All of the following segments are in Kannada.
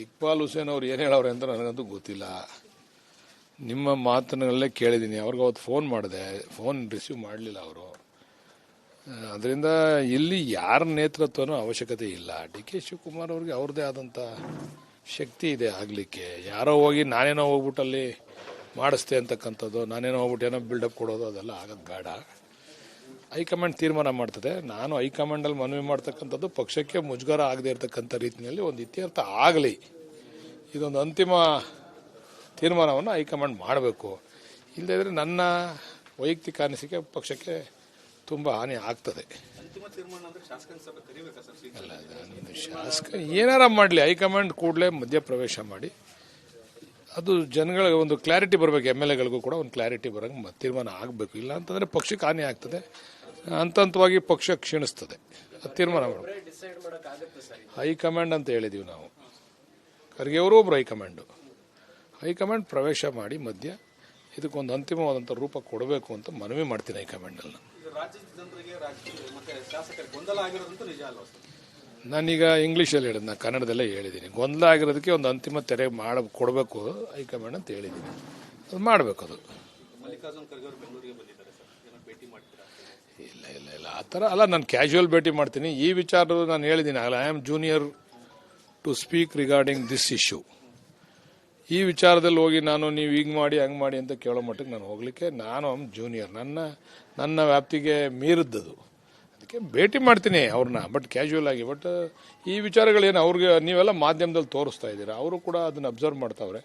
ಇಕ್ಬಾಲ್ ಹುಸೇನ್ ಅವ್ರು ಏನು ಹೇಳವ್ರೆ ಅಂತ ನನಗಂತೂ ಗೊತ್ತಿಲ್ಲ. ನಿಮ್ಮ ಮಾತನ್ನಲ್ಲೇ ಕೇಳಿದ್ದೀನಿ. ಅವ್ರಿಗೆ ಅವತ್ತು ಫೋನ್ ಮಾಡಿದೆ. ಫೋನ್ ರಿಸೀವ್ ಮಾಡಲಿಲ್ಲ ಅವರು. ಅದರಿಂದ ಇಲ್ಲಿ ಯಾರ ನೇತೃತ್ವನೂ ಅವಶ್ಯಕತೆ ಇಲ್ಲ. ಡಿ ಕೆ ಶಿವಕುಮಾರ್ ಅವ್ರಿಗೆ ಅವ್ರದ್ದೇ ಆದಂಥ ಶಕ್ತಿ ಇದೆ ಆಗಲಿಕ್ಕೆ. ಯಾರೋ ಹೋಗಿ ನಾನೇನೋ ಹೋಗ್ಬಿಟ್ಟು ಅಲ್ಲಿ ಮಾಡಿಸ್ತೆ ಅಂತಕ್ಕಂಥದ್ದು, ನಾನೇನೋ ಹೋಗ್ಬಿಟ್ಟು ಏನೋ ಬಿಲ್ಡಪ್ ಕೊಡೋದು ಅದೆಲ್ಲ ಆಗೋದು ಬೇಡ. ಹೈಕಮಾಂಡ್ ತೀರ್ಮಾನ ಮಾಡ್ತದೆ. ನಾನು ಹೈಕಮಾಂಡಲ್ಲಿ ಮನವಿ ಮಾಡ್ತಕ್ಕಂಥದ್ದು ಪಕ್ಷಕ್ಕೆ ಮುಜುಗರ ಆಗದೆ ಇರತಕ್ಕಂಥ ರೀತಿಯಲ್ಲಿ ಒಂದು ಇತ್ಯರ್ಥ ಆಗಲಿ. ಇದೊಂದು ಅಂತಿಮ ತೀರ್ಮಾನವನ್ನು ಹೈಕಮಾಂಡ್ ಮಾಡಬೇಕು. ಇಲ್ಲದಿದ್ದರೆ ನನ್ನ ವೈಯಕ್ತಿಕ ಅನಿಸಿಕೆ ಪಕ್ಷಕ್ಕೆ ತುಂಬ ಹಾನಿ ಆಗ್ತದೆ? ಅಲ್ಲ ಶಾಸಕ ಏನಾರ ಮಾಡಲಿ. ಹೈಕಮಾಂಡ್ ಕೂಡಲೇ ಮಧ್ಯಪ್ರವೇಶ ಮಾಡಿ. ಅದು ಜನಗಳಿಗೆ ಒಂದು ಕ್ಲಾರಿಟಿ ಬರಬೇಕು. ಎಂ ಎಲ್ ಎಗಳಿಗೂ ಕೂಡ ಒಂದು ಕ್ಲಾರಿಟಿ ಬರೋಂಗೆ ತೀರ್ಮಾನ ಆಗಬೇಕು. ಇಲ್ಲ ಅಂತಂದರೆ ಪಕ್ಷಕ್ಕೆ ಹಾನಿ ಆಗ್ತದೆ. ಹಂತವಾಗಿ ಪಕ್ಷ ಕ್ಷೀಣಿಸ್ತದೆ. ತೀರ್ಮಾನ ಹೈಕಮಾಂಡ್ ಅಂತ ಹೇಳಿದೀವಿ ನಾವು. ಖರ್ಗೆ ಅವರು ಒಬ್ರು ಹೈಕಮಾಂಡು. ಹೈಕಮಾಂಡ್ ಪ್ರವೇಶ ಮಾಡಿ ಮಧ್ಯ ಇದಕ್ಕೊಂದು ಅಂತಿಮವಾದಂಥ ರೂಪ ಕೊಡಬೇಕು ಅಂತ ಮನವಿ ಮಾಡ್ತೀನಿ ಹೈಕಮಾಂಡಲ್ಲಿ ನಾನೀಗ ಇಂಗ್ಲೀಷಲ್ಲಿ ಹೇಳಿದ್ ನಾನು ಕನ್ನಡದಲ್ಲೇ ಹೇಳಿದ್ದೀನಿ ಗೊಂದಲ ಆಗಿರೋದಕ್ಕೆ ಒಂದು ಅಂತಿಮ ತೆರೆ ಮಾಡ ಕೊಡಬೇಕು ಹೈಕಮಾಂಡ್ ಅಂತ ಹೇಳಿದ್ದೀನಿ ಅದು ಮಾಡಬೇಕು ಅದು. ಮಲ್ಲಿಕಾರ್ಜುನ್ ಖರ್ಗೆ ಅವರು ಬೆಂಗಳೂರಿಗೆ ಬಂದಿದ್ದಾರೆ ಸರ್ ಏನೋ ಭೇಟಿ ಮಾಡ್ತೀರಾ ಇಲ್ಲ ಇಲ್ಲ ಇಲ್ಲ. ಆ ಥರ ಅಲ್ಲ, ನಾನು ಕ್ಯಾಶುವಲ್ ಭೇಟಿ ಮಾಡ್ತೀನಿ. ಈ ವಿಚಾರ ನಾನು ಹೇಳಿದ್ದೀನಿ ಅಲ್ಲ I am junior to speak regarding this issue ಈ ವಿಚಾರದಲ್ಲಿ ಹೋಗಿ ನಾನು ನೀವು ಈಗ ಮಾಡಿ, ಹಂಗೆ ಮಾಡಿ ಅಂತ ಕೇಳೋ ಮಟ್ಟಕ್ಕೆ ನಾನು ಹೋಗ್ಲಿಕ್ಕೆ ನಾನು ಜೂನಿಯರ್ ನನ್ನ ನನ್ನ ವ್ಯಾಪ್ತಿಗೆ ಮೀರಿದ್ದದು. ಅದಕ್ಕೆ ಭೇಟಿ ಮಾಡ್ತೀನಿ ಅವ್ರನ್ನ ಬಟ್ ಕ್ಯಾಶುವಲ್ ಆಗಿ. ಬಟ್ ಈ ವಿಚಾರಗಳೇನು ಅವ್ರಿಗೆ, ನೀವೆಲ್ಲ ಮಾಧ್ಯಮದಲ್ಲಿ ತೋರಿಸ್ತಾ ಇದ್ದೀರಾ. ಅವರು ಕೂಡ ಅದನ್ನು ಅಬ್ಸರ್ವ್ ಮಾಡ್ತಾವ್ರೆ.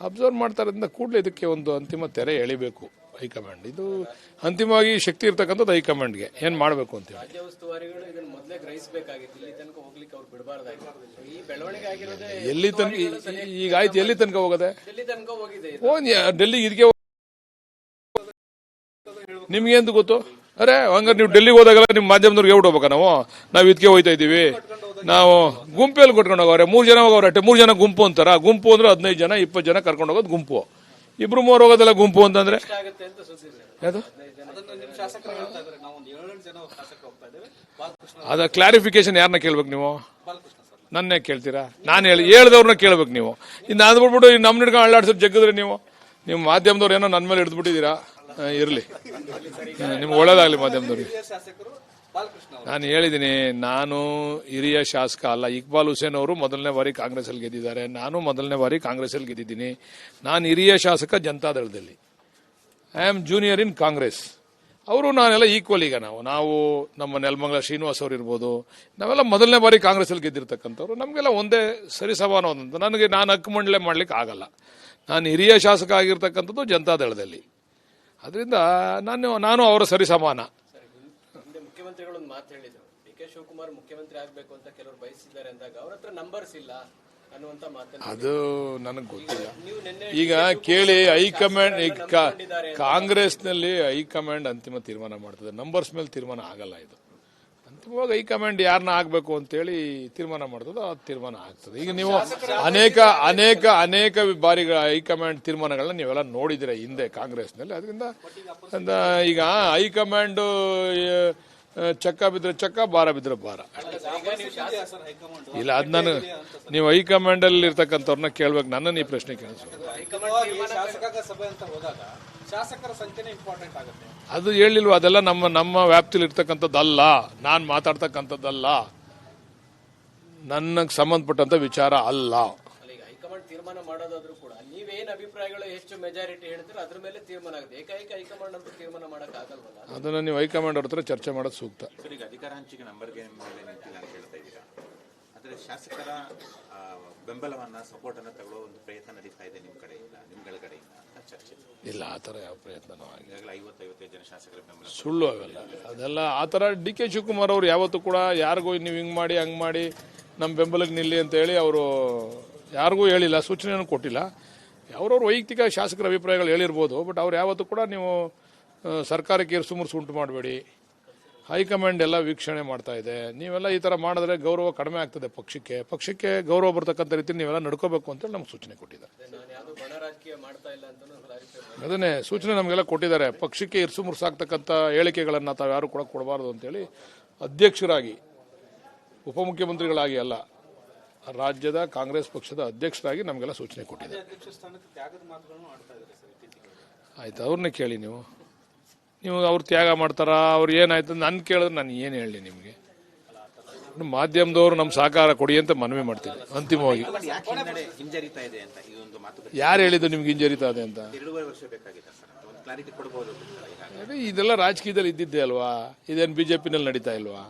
ಅಬ್ಸರ್ವ್ ಮಾಡ್ತಾರಿಂದ ಕೂಡಲೇ ಇದಕ್ಕೆ ಒಂದು ಅಂತಿಮ ತೆರೆ ಎಳಿಬೇಕು ಹೈಕಮಾಂಡ್. ಇದು ಅಂತಿಮವಾಗಿ ಶಕ್ತಿ ಇರ್ತಕ್ಕಂಥದ್ದು ಹೈಕಮಾಂಡ್ಗೆ. ಏನು ಮಾಡಬೇಕು ಅಂತ ಹೇಳಿ. ಎಲ್ಲಿ ತನಕ ಈಗ ಆಯ್ತು ಎಲ್ಲಿ ತನಕ ಹೋಗದೆ. ಡೆಲ್ಲಿಗೆ ಇದಕ್ಕೆ ನಿಮ್ಗೆ ಎಂದು ಗೊತ್ತು? ಅರೆ ಹಂಗಾರೆ ನೀವು ಡೆಲ್ಲಿಗೆ ಹೋದಾಗೆಲ್ಲ ನಿಮ್ಮ ಮಾಧ್ಯಮದವ್ರಿಗೆ ಹೋಗ್ಬೇಕಾ ನಾವು? ನಾವು ಇದಕ್ಕೆ ಹೋಯ್ತಾ ಇದ್ದೀವಿ. ನಾವು ಗುಂಪಲ್ಲಿ ಕೊಟ್ಕೊಂಡು ಹೋಗವ್ರೆ ಮೂರು ಜನ ಹೋಗವ್ರೆ ಅಟ್ಟೆ ಮೂರು ಜನ ಗುಂಪು ಅಂತಾರ. ಗುಂಪು ಅಂದ್ರೆ ಹದಿನೈದು ಜನ ಇಪ್ಪತ್ತು ಜನ ಕರ್ಕೊಂಡು ಹೋಗೋದು ಗುಂಪು. ಇಬ್ರು ಮೂರು ಹೋಗೋದಲ್ಲ ಗುಂಪು ಅಂತಂದ್ರೆ? ಇಷ್ಟ ಆಗುತ್ತೆ ಅಂತ ಸುದ್ದಿ ಸರ್ ಯಾವುದು ಅದನ್ನ ನಿಮ್ಮ ಶಾಸಕರು ಹೇಳ್ತಾ ಇದ್ದಾರೆ. ನಾವು ಒಂದು ಏಳೆಂಟು ಜನ ಶಾಸಕರು ಹೋಗ್ತಾ ಇದ್ದೇವೆ. ಬಾಲಕೃಷ್ಣ ಅದ ಕ್ಲಾರಿಫಿಕೇಶನ್ ಯಾರನ್ನ ಕೇಳ್ಬೇಕು ನೀವು? ಬಾಲಕೃಷ್ಣ ಸರ್. ನನ್ನೇ ಕೇಳ್ತೀರಾ? ನಾನು ಹೇಳಿ ಹೇಳ್ದವ್ರನ್ನ ಕೇಳ್ಬೇಕು ನೀವು. ಇನ್ನು ಅದು ಬಿಟ್ಬಿಟ್ಟು ನಮ್ಮ ಹಿಡ್ಕೊಂಡು ಅಳ್ಳಾಡ್ಸೋದು ಜಗ್ಗಿದ್ರೆ ನೀವು? ನಿಮ್ಮ ಮಾಧ್ಯಮದವ್ರು ಏನೋ ನನ್ನ ಮೇಲೆ ಹಿಡಿದ್ಬಿಟ್ಟಿದ್ದೀರಾ? ಇರಲಿ. ನಿಮ್ಗೆ ಒಳ್ಳೇದಾಗಲಿ ಮಾಧ್ಯಮದವ್ರಿಗೆ. ನಾನು ಹೇಳಿದ್ದೀನಿ, ನಾನು ಹಿರಿಯ ಶಾಸಕ ಅಲ್ಲ. ಇಕ್ಬಾಲ್ ಹುಸೇನ್ ಅವರು ಮೊದಲನೇ ಬಾರಿ ಕಾಂಗ್ರೆಸ್ಸಲ್ಲಿ ಗೆದ್ದಿದ್ದಾರೆ. ನಾನು ಮೊದಲನೇ ಬಾರಿ ಕಾಂಗ್ರೆಸ್ಸಲ್ಲಿ ಗೆದ್ದಿದ್ದೀನಿ. ನಾನು ಹಿರಿಯ ಶಾಸಕ ಜನತಾದಳದಲ್ಲಿ I am junior in Congress. ಅವರು ನಾನೆಲ್ಲ ಈಕ್ವಲ್ ಈಗ ನಾವು. ನಾವು ನಮ್ಮ ನೆಲಮಂಗಲ ಶ್ರೀನಿವಾಸ್ ಅವರು ಇರ್ಬೋದು. ನಾವೆಲ್ಲ ಮೊದಲನೇ ಬಾರಿ ಕಾಂಗ್ರೆಸ್ಸಲ್ಲಿ ಗೆದ್ದಿರ್ತಕ್ಕಂಥವ್ರು. ನಮಗೆಲ್ಲ ಒಂದೇ ಸರಿಸಮಾನವಾದಂಥ ನನಗೆ ನಾನು ಹಕ್ಕು ಮಂಡಳೆ ಮಾಡ್ಲಿಕ್ಕೆ ಆಗಲ್ಲ. ನಾನು ಹಿರಿಯ ಶಾಸಕ ಆಗಿರ್ತಕ್ಕಂಥದ್ದು ಜನತಾದಳದಲ್ಲಿ ಅದರಿಂದ ನಾನು ನಾನು ಅವರ ಸರಿಸಮಾನ ಮುಖ್ಯಮಂತ್ರಿಗಳು ಒಂದು ಮಾತು ಹೇಳಿದ್ರು. ಡಿ ಕೆ ಶಿವಕುಮಾರ್ ಮುಖ್ಯಮಂತ್ರಿ ಆಗಬೇಕು ಅಂತ ಕೆಲವರು ಬಯಸಿದ್ದಾರೆ ಅಂದಾಗ ಅವ್ರ ಹತ್ರ ನಂಬರ್ಸ್ ಇಲ್ಲ ಅನ್ನುವಂತ ಮಾತನ್ನ ಅದು ನನಗೆ ಗೊತ್ತಿಲ್ಲ. ನೀವು ನಿನ್ನೆ ಈಗ ಕೇಳಿ ಹೈಕಮಾಂಡ್ ಈಗ ಕಾ- ಕಾಂಗ್ರೆಸ್ನಲ್ಲಿ ಹೈಕಮಾಂಡ್ ಅಂತಿಮ ತೀರ್ಮಾನ ಮಾಡ್ತದೆ. ನಂಬರ್ಸ್ ಮೇಲೆ ತೀರ್ಮಾನ ಆಗಲ್ಲ ಇದು. ಅಂತಿಮವಾಗಿ ಹೈಕಮಾಂಡ್ ಯಾರನ್ನ ಆಗಬೇಕು ಅಂತೇಳಿ ತೀರ್ಮಾನ ಮಾಡ್ತದೋ ಆ ತೀರ್ಮಾನ ಆಗ್ತದೆ. ಈಗ ನೀವು ಅನೇಕ ಅನೇಕ ಅನೇಕ ಬಾರಿಗಳ ಹೈಕಮಾಂಡ್ ತೀರ್ಮಾನಗಳನ್ನ ನೀವೆಲ್ಲ ನೋಡಿದಿರ ಹಿಂದೆ ಕಾಂಗ್ರೆಸ್ನಲ್ಲಿ. ಅದರಿಂದ ಅಂದ ಈಗ ಹೈಕಮಾಂಡ್ ಚಕ್ಕ ಬಿದ್ರೆ ಚಕ್ಕ, ಭಾರ ಸರ್ ಹೈಕಮಾಂಡ್ ಇಲ್ಲ, ಅದು ನಾನು ನೀವು ಹೈಕಮಾಂಡಲ್ಲಿ ಇರ್ತಕ್ಕಂಥವ್ರನ್ನ ಕೇಳ್ಬೇಕು, ನನ್ನನ್ನು ಈ ಪ್ರಶ್ನೆ ಕೇಳಿಸ್ಬೇಕು ಅದು ಹೇಳಿಲ್ವ, ಅದೆಲ್ಲ ನಮ್ಮ ನಮ್ಮ ವ್ಯಾಪ್ತಿಲಿ ಇರ್ತಕ್ಕಂಥದ್ದಲ್ಲ ನಾನು ಮಾತಾಡ್ತಕ್ಕಂಥದ್ದಲ್ಲ. ನನಗೆ ಸಂಬಂಧಪಟ್ಟಂತ ವಿಚಾರ ಅಲ್ಲ. ತೀರ್ಮಾನ ಮಾಡೋದಾದ್ರೂ ಕೂಡ ನೀವೇನ್ ಅಭಿಪ್ರಾಯಗಳು ಹೆಚ್ಚು ಮೆಜಾರಿಟಿ ಹೇಳ್ತೀರ ಅದ್ರ ಮೇಲೆ ತೀರ್ಮಾನ ಆಗುತ್ತೆ. ಏಕೈಕ ಹೈಕಮಾಂಡ್ ಅಂತ ತೀರ್ಮಾನ ಮಾಡಕ್ ಆಗಲ್ವಲ್ಲ? ಅದನ್ನ ನೀವು ಹೈಕಮಾಂಡ್ ಅವ್ರ ಹತ್ರ ಚರ್ಚೆ ಮಾಡೋದು ಸೂಕ್ತ. ಈಗ ಅಧಿಕಾರ ಹಂಚಿಕೆ ನಂಬರ್ಗೆ ಮೇಲೆ ನಿಂತಿಲ್ಲ ಅಂತ ಹೇಳ್ತಾ ಇದ್ದೀರಾ? ಆದರೆ ಶಾಸಕರ ಬೆಂಬಲವನ್ನ ಸಪೋರ್ಟ್ ಅನ್ನ ತಗೊಳ್ಳೋ ಒಂದು ಪ್ರಯತ್ನ ನಡೀತಾ ಇದೆ ನಿಮ್ಮ ಕಡೆಯಿಂದ ನಿಮ್ಗಳ ಕಡೆಯಿಂದ ಅಂತ ಚರ್ಚೆ. ಇಲ್ಲ ಆ ಥರ ಯಾವ ಪ್ರಯತ್ನನೂ ಆಗಿಲ್ಲ. ಈಗಾಗಲೇ ಐವತ್ತೈವತ್ತೈದು ಜನ ಶಾಸಕರ ಬೆಂಬಲ ಸುಳ್ಳು ಆಗಲ್ಲ ಅದೆಲ್ಲ ಆ ಥರ ಡಿ ಕೆ ಶಿವಕುಮಾರ್ ಅವ್ರು ಯಾವತ್ತೂ ಕೂಡ ಯಾರಿಗೂ ನೀವು ಹಿಂಗೆ ಮಾಡಿ ಹಂಗೆ ಮಾಡಿ ನಮ್ಮ ಬೆಂಬಲಕ್ಕೆ ನಿಲ್ಲಿ ಅಂತ ಹೇಳಿ ಅವರು ಯಾರಿಗೂ ಹೇಳಿಲ್ಲ, ಸೂಚನೆಯನ್ನು ಕೊಟ್ಟಿಲ್ಲ. ಅವ್ರವ್ರ ವೈಯಕ್ತಿಕ ಶಾಸಕರ ಅಭಿಪ್ರಾಯಗಳು ಹೇಳಿರ್ಬೋದು, ಬಟ್ ಅವ್ರು ಯಾವತ್ತೂ ಕೂಡ ನೀವು ಸರ್ಕಾರಕ್ಕೆ ಇರ್ಸುಮುರ್ಸು ಉಂಟು ಮಾಡಬೇಡಿ. ಹೈಕಮಾಂಡ್ ಎಲ್ಲ ವೀಕ್ಷಣೆ ಮಾಡ್ತಾ ಇದೆ. ನೀವೆಲ್ಲ ಈ ಥರ ಮಾಡಿದ್ರೆ ಗೌರವ ಕಡಿಮೆ ಆಗ್ತದೆ ಪಕ್ಷಕ್ಕೆ. ಪಕ್ಷಕ್ಕೆ ಗೌರವ ಬರ್ತಕ್ಕಂಥ ರೀತಿ ನೀವೆಲ್ಲ ನಡ್ಕೋಬೇಕು ಅಂತೇಳಿ ನಮ್ಗೆ ಸೂಚನೆ ಕೊಟ್ಟಿದ್ದಾರೆ. ಅದನ್ನೇ ಸೂಚನೆ ನಮಗೆಲ್ಲ ಕೊಟ್ಟಿದ್ದಾರೆ. ಪಕ್ಷಕ್ಕೆ ಇರ್ಸು ಮುರ್ಸಾಗ್ತಕ್ಕಂಥ ಹೇಳಿಕೆಗಳನ್ನು ತಾವು ಯಾರು ಕೂಡ ಕೊಡಬಾರ್ದು ಅಂತೇಳಿ ಅಧ್ಯಕ್ಷರಾಗಿ, ಉಪಮುಖ್ಯಮಂತ್ರಿಗಳಾಗಿ ಅಲ್ಲ ರಾಜ್ಯದ ಕಾಂಗ್ರೆಸ್ ಪಕ್ಷದ ಅಧ್ಯಕ್ಷರಾಗಿ ನಮಗೆಲ್ಲ ಸೂಚನೆ ಕೊಟ್ಟಿದೆ ಆಯ್ತು, ಅವ್ರನ್ನ ಕೇಳಿ ನೀವು. ನೀವು ಅವ್ರು ತ್ಯಾಗ ಮಾಡ್ತಾರಾ, ಅವ್ರು ಏನಾಯ್ತು ನಾನು ಕೇಳಿದ್ರೆ ನಾನು ಏನು ಹೇಳಿ ನಿಮಗೆ? ಮಾಧ್ಯಮದವರು ನಮ್ಮ ಸಹಕಾರ ಕೊಡಿ ಅಂತ ಮನವಿ ಮಾಡ್ತೀನಿ, ಅಂತಿಮವಾಗಿ. ಯಾರು ಹೇಳಿದ್ದು ನಿಮ್ಗೆ ಹಿಂಜರಿತಾ ಇದೆ ಅಂತ? ಇದೆಲ್ಲ ರಾಜಕೀಯದಲ್ಲಿ ಇದ್ದಿದ್ದೆ ಅಲ್ವಾ? ಇದೇನು ಬಿ ಜೆ ನಡೀತಾ ಇಲ್ವಾ?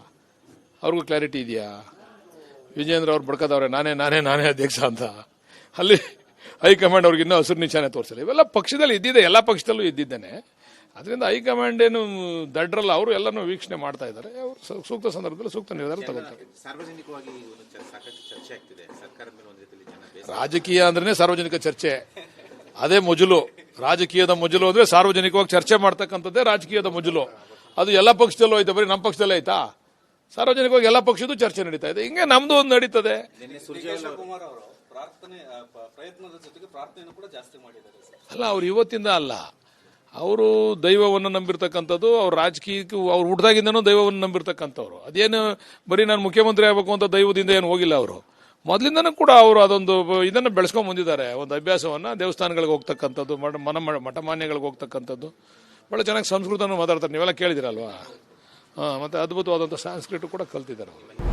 ಅವ್ರಿಗೂ ಕ್ಲಾರಿಟಿ ಇದೆಯಾ? ವಿಜೇಂದ್ರ ಅವ್ರು ಬಡ್ಕದವ್ರೆ ನಾನೇ ನಾನೇ ನಾನೇ ಅಧ್ಯಕ್ಷ ಅಂತ. ಅಲ್ಲಿ ಹೈಕಮಾಂಡ್ ಅವ್ರಿಗೆ ಇನ್ನೂ ಹಸಿರು ನಿಶಾನೆ ತೋರಿಸಿಲ್ಲ. ಇವೆಲ್ಲ ಪಕ್ಷದಲ್ಲಿ ಇದ್ದಿದೆ ಎಲ್ಲ ಪಕ್ಷದಲ್ಲೂ ಇದ್ದಿದ್ದೇನೆ. ಅದರಿಂದ ಹೈಕಮಾಂಡ್ ಏನು ದಡ್ರಲ್ಲ ಅವರು ಎಲ್ಲನೂ ವೀಕ್ಷಣೆ ಮಾಡ್ತಾ ಇದ್ದಾರೆ. ಅವರು ಸೂಕ್ತ ಸಂದರ್ಭದಲ್ಲಿ ಸೂಕ್ತ ನಿರ್ಧಾರ ತಗೊಳ್ತಾರೆ. ರಾಜಕೀಯ ಅಂದ್ರೆ ಸಾರ್ವಜನಿಕ ಚರ್ಚೆ. ಅದೇ ಮೊಜಲು. ರಾಜಕೀಯದ ಮೊಜಲು ಅಂದ್ರೆ ಸಾರ್ವಜನಿಕವಾಗಿ ಚರ್ಚೆ ಮಾಡ್ತಕ್ಕಂಥದ್ದೇ ರಾಜಕೀಯದ ಮೊಜಲು. ಅದು ಎಲ್ಲ ಪಕ್ಷದಲ್ಲೂ ಐತೆ ಬರೀ ನಮ್ಮ ಪಕ್ಷದಲ್ಲೇ ಐತಾ ಸಾರ್ವಜನಿಕವಾಗಿ ಎಲ್ಲ ಪಕ್ಷದ್ದು ಚರ್ಚೆ ನಡೀತಾ ಇದೆ. ಹಿಂಗೆ ನಮ್ದು ಒಂದು ನಡೀತದೆ. ನಿನ್ನೆ ಡಿ ಕೆ ಸುರ್ಜೇವಾಲ ಶಿವಕುಮಾರ್ ಅವರು ಪ್ರಾರ್ಥನೆ ಪ್ರಯತ್ನದ ಜೊತೆಗೆ ಪ್ರಾರ್ಥನೆಯನ್ನು ಕೂಡ ಜಾಸ್ತಿ ಮಾಡಿದ್ದಾರೆ ಸರ್. ಅಲ್ಲ ಅವ್ರು ಇವತ್ತಿಂದ ಅಲ್ಲ. ಅವರು ದೈವವನ್ನು ನಂಬಿರ್ತಕ್ಕಂಥದ್ದು ಅವ್ರ ರಾಜಕೀಯಕ್ಕೆ ಅವ್ರು ಹುಟ್ಟದಾಗಿಂದನು ದೈವವನ್ನು ನಂಬಿರ್ತಕ್ಕಂಥವ್ರು. ಅದೇನು ಬರೀ ನಾನು ಮುಖ್ಯಮಂತ್ರಿ ಆಗಬೇಕು ಅಂತ ದೈವದಿಂದ ಏನು ಹೋಗಿಲ್ಲ ಅವರು. ಮೊದಲಿಂದನೂ ಕೂಡ ಅವರು ಅದೊಂದು ಇದನ್ನು ಬೆಳೆಸ್ಕೊಂಡ್ ಬಂದಿದ್ದಾರೆ. ಒಂದು ಅಭ್ಯಾಸವನ್ನು ದೇವಸ್ಥಾನಗಳಿಗೆ ಹೋಗ್ತಕ್ಕಂಥದ್ದು ಮಠ ಮನ ಮಠಮಾನ್ಯಗಳಿಗೆ ಹೋಗ್ತಕ್ಕಂಥದ್ದು. ಭಾಳ ಚೆನ್ನಾಗಿ ಸಂಸ್ಕೃತನೂ ಮಾತಾಡ್ತಾರೆ. ನೀವೆಲ್ಲ ಕೇಳಿದಿರಲ್ವಾ ಮತ್ತೆ ಅದ್ಭುತವಾದಂಥ ಸಂಸ್ಕೃತ ಕೂಡ ಕಲ್ತಿದ್ದಾರೆ ಅವರು.